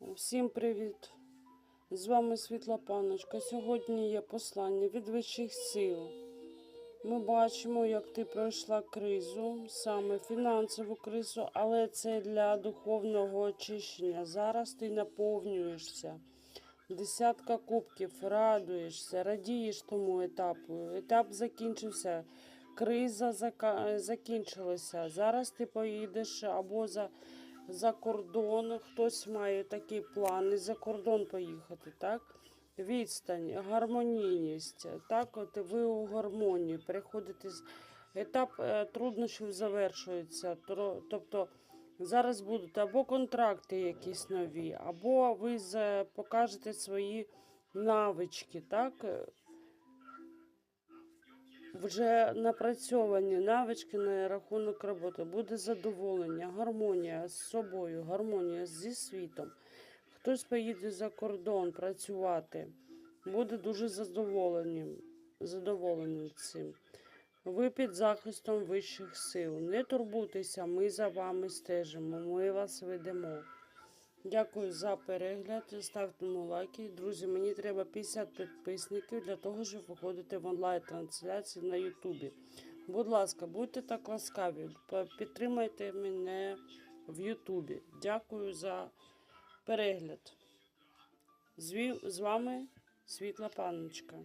Всім привіт! З вами Світла Паночка. Сьогодні є послання від вищих сил. Ми бачимо, як ти пройшла кризу, саме фінансову кризу, але це для духовного очищення. Зараз ти наповнюєшся. Десятка кубків, радуєшся, радієш тому етапу. Етап закінчився, криза закінчилася. Зараз ти поїдеш або за, за кордон. Хтось має такі плани за кордон поїхати, так? Відстань, гармонійність. Так, от ви у гармонії переходите з етап е, труднощів завершується. Тобто зараз будуть або контракти якісь нові, або ви покажете свої навички, так? Вже напрацьовані навички на рахунок роботи. Буде задоволення, гармонія з собою, гармонія зі світом. Хтось поїде за кордон працювати, буде дуже задоволеним, задоволеним цим. Ви під захистом вищих сил. Не турбуйтеся, ми за вами стежимо, ми вас ведемо. Дякую за перегляд. Ставте лайки. Друзі, мені треба 50 підписників для того, щоб виходити в онлайн-трансляції на Ютубі. Будь ласка, будьте так ласкаві, підтримайте мене в Ютубі. Дякую за перегляд. З вами Світла Панночка.